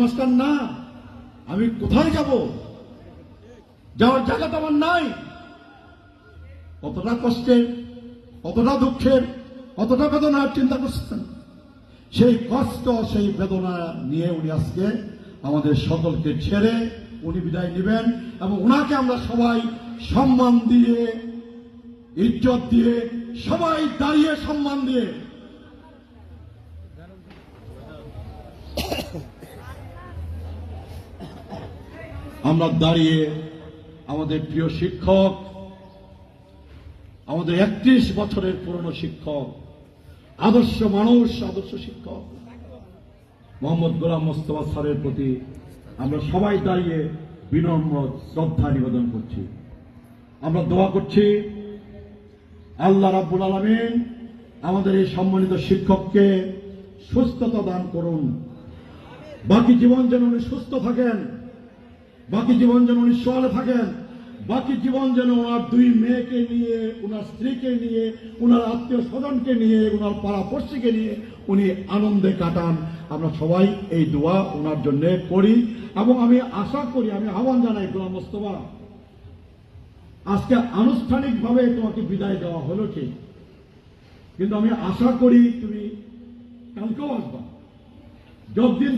Master না, আমি কোথায় যাব? যাওয়ার জায়গা তো আমার নাই। কতটা কষ্টের, কতটা দুঃখের, কতটা বেদনার চিন্তা করছেন? সেই কষ্ট, সেই বেদনা নিয়ে উনি আজকে আমাদের সকলকে ছেড়ে উনি বিদায় নেবেন এবং ওনাকে আমরা সবাই সম্মান দিয়ে, ইজ্জত দিয়ে, সবাই দাঁড়িয়ে সম্মান দিয়ে আমরা দাঁড়িয়ে আমাদের প্রিয় শিক্ষক, আমাদের একত্রিশ বছরের পুরনো শিক্ষক, আদর্শ মানুষ, আদর্শ শিক্ষক, মোহাম্মদ গোলাম মোস্তফা স্যারের প্রতি আমরা সবাই দাঁড়িয়ে বিনম্র শ্রদ্ধা নিবেদন করছি। আমরা দোয়া করছি, আল্লাহ রাব্বুল আলমিন আমাদের এই সম্মানিত শিক্ষককে সুস্থতা দান করুন। বাকি জীবন যেন উনি সুস্থ থাকেন। বাকি জীবন যেন উনি সোয়ালে থাকেন। বাকি জীবন যেন ওনার দুই মেয়েকে নিয়ে, ওনার স্ত্রীকে নিয়ে, ওনার আত্মীয় স্বজনকে নিয়ে, ওনার পাড়াপড়শিকে নিয়ে উনি আনন্দে কাটান। আমরা সবাই এই দোয়া ওনার জন্য করি এবং আমি আশা করি, আমি আহ্বান জানাই গোলাম মোস্তফা, আজকে আনুষ্ঠানিকভাবে তোমাকে বিদায় দেওয়া হলো ঠিক কিন্তু আমি আশা করি তুমি কালকেও আসবা। যতদিন